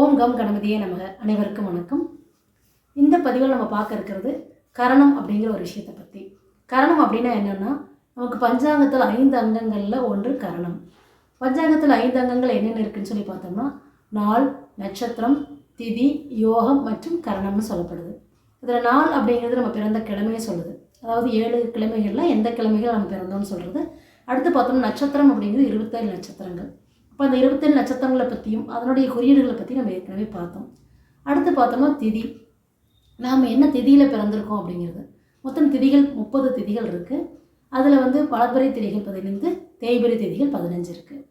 ஓம் come கணபதியே நமக. அனைவருக்கும் வணக்கம். இந்த பதிவில் நம்ம பார்க்க இருக்கிறது கரணம் அப்படிங்கிற ஒரு விஷயத்தை பற்றி கரணம் அப்படின்னா என்னென்னா நமக்கு பஞ்சாங்கத்தில் ஐந்து அங்கங்களில் ஒன்று கரணம். பஞ்சாங்கத்தில் ஐந்து அங்கங்கள் என்னென்ன இருக்குன்னு சொல்லி பார்த்தோம்னா நாள் நட்சத்திரம் திதி யோகம் மற்றும் கரணம்னு சொல்லப்படுது. இதில் நாள் அப்படிங்கிறது நம்ம பிறந்த கிழமையை சொல்லுது. அதாவது ஏழு கிழமைகளில் எந்த கிழமைகள் நம்ம பிறந்தோம்னு சொல்கிறது அடுத்து பார்த்தோம்னா நட்சத்திரம் அப்படிங்கிறது இருபத்தேழு நட்சத்திரங்கள். இப்போ அந்த இருபத்தேழு நட்சத்திரங்களை பற்றியும் அதனுடைய குறியீடுகளை பற்றி நம்ம ஏற்கனவே பார்த்தோம். அடுத்து பார்த்தோம்னா திதி. நாம் என்ன திதியில் பிறந்திருக்கோம் அப்படிங்கிறது. மொத்தம் திதிகள் முப்பது திதிகள் இருக்குது அதில் வந்து வளர்பிறை திதிகள் பதினைந்து தேய்பிறை திதிகள் பதினஞ்சு இருக்குது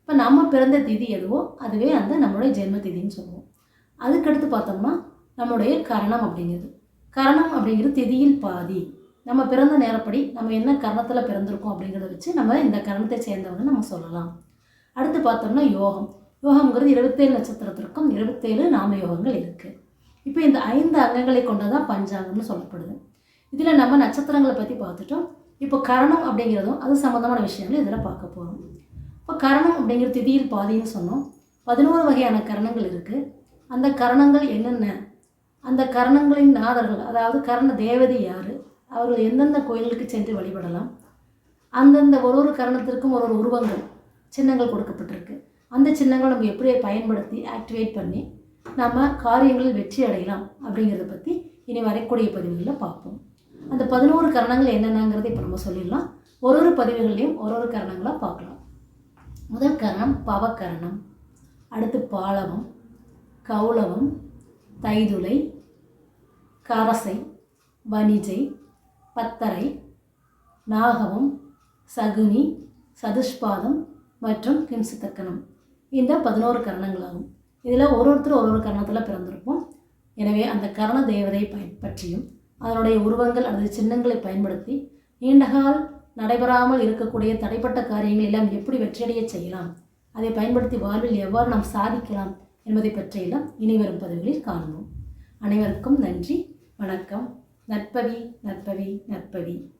இப்போ நம்ம பிறந்த திதி எதுவோ அதுவே அந்த நம்மளுடைய ஜென்ம திதின்னு சொல்லுவோம். அதுக்கடுத்து பார்த்தோம்னா நம்முடைய கரணம் அப்படிங்கிறது. கரணம் அப்படிங்கிறது திதியில் பாதி. நம்ம பிறந்த நேரப்படி நம்ம என்ன கரணத்தில் பிறந்திருக்கோம் அப்படிங்கிறத வச்சு நம்ம இந்த கரணத்தை சேர்ந்தவங்க நம்ம சொல்லலாம். அடுத்து பார்த்தோம்னா யோகம். யோகம்ங்கிறது இருபத்தேழு நட்சத்திரத்திற்கும் இருபத்தேழு நாம யோகங்கள் இருக்குது இப்போ இந்த ஐந்து அங்கங்களை கொண்டதான் பஞ்சாங்கம்னு சொல்லப்படுது. இதில் நம்ம நட்சத்திரங்களை பற்றி பார்த்துட்டோம். இப்போ கரணம் அப்படிங்கிறதும் அது சம்மந்தமான விஷயங்கள் இதில் பார்க்க போகிறோம் இப்போ கரணம் அப்படிங்கிற திதியில் பாதின்னு சொன்னோம். பதினோரு வகையான கரணங்கள் இருக்குது அந்த கரணங்கள் என்னென்ன? அந்த கரணங்களின் நாதர்கள் அதாவது கரண தேவதை யார்? அவர்கள் எந்தெந்த கோயிலுக்கு சென்று வழிபடலாம்? அந்தந்த ஒரு ஒரு கரணத்திற்கும் ஒரு ஒரு உருவங்கள். சின்னங்கள் கொடுக்கப்பட்டிருக்கு. அந்த சின்னங்கள் நம்ம எப்படி பயன்படுத்தி ஆக்டிவேட் பண்ணி நம்ம காரியங்களில் வெற்றி அடையலாம் அப்படிங்கிறத பற்றி இனி வரக்கூடிய பதிவுகளில் பார்ப்போம். அந்த பதினோரு கரணங்கள் என்னென்னங்கிறத இப்போ நம்ம சொல்லிடலாம். ஒரு ஒரு பதிவுகள்லையும் ஒரு ஒரு கரணங்களாக பார்க்கலாம். முதல் கரணம் பவக்கரணம் அடுத்து பாலவம் கௌளவம் தைதுளை கரசை வணிஜை பத்தரை நாகவம் சகுனி சதுஷ்பாதம் மற்றும் கிம்சித்தக்கணம் இந்த பதினோரு கரணங்களாகும். இதில் ஒரு ஒருத்தர் ஒரு ஒரு கரணத்தில் பிறந்திருப்போம். எனவே அந்த கரண தேவதை பயன் பற்றியும் அதனுடைய உருவங்கள் அல்லது சின்னங்களை பயன்படுத்தி நீண்டகால் நடைபெறாமல் இருக்கக்கூடிய தடைப்பட்ட காரியங்கள் எல்லாம் எப்படி வெற்றியடைய செய்யலாம்? அதை பயன்படுத்தி வாழ்வில் எவ்வாறு நாம் சாதிக்கலாம் என்பதை பற்றியெல்லாம் இனி வரும் பதிவுகளில் காண்போம். அனைவருக்கும் நன்றி. வணக்கம். நற்பவி நற்பவி நற்பவி.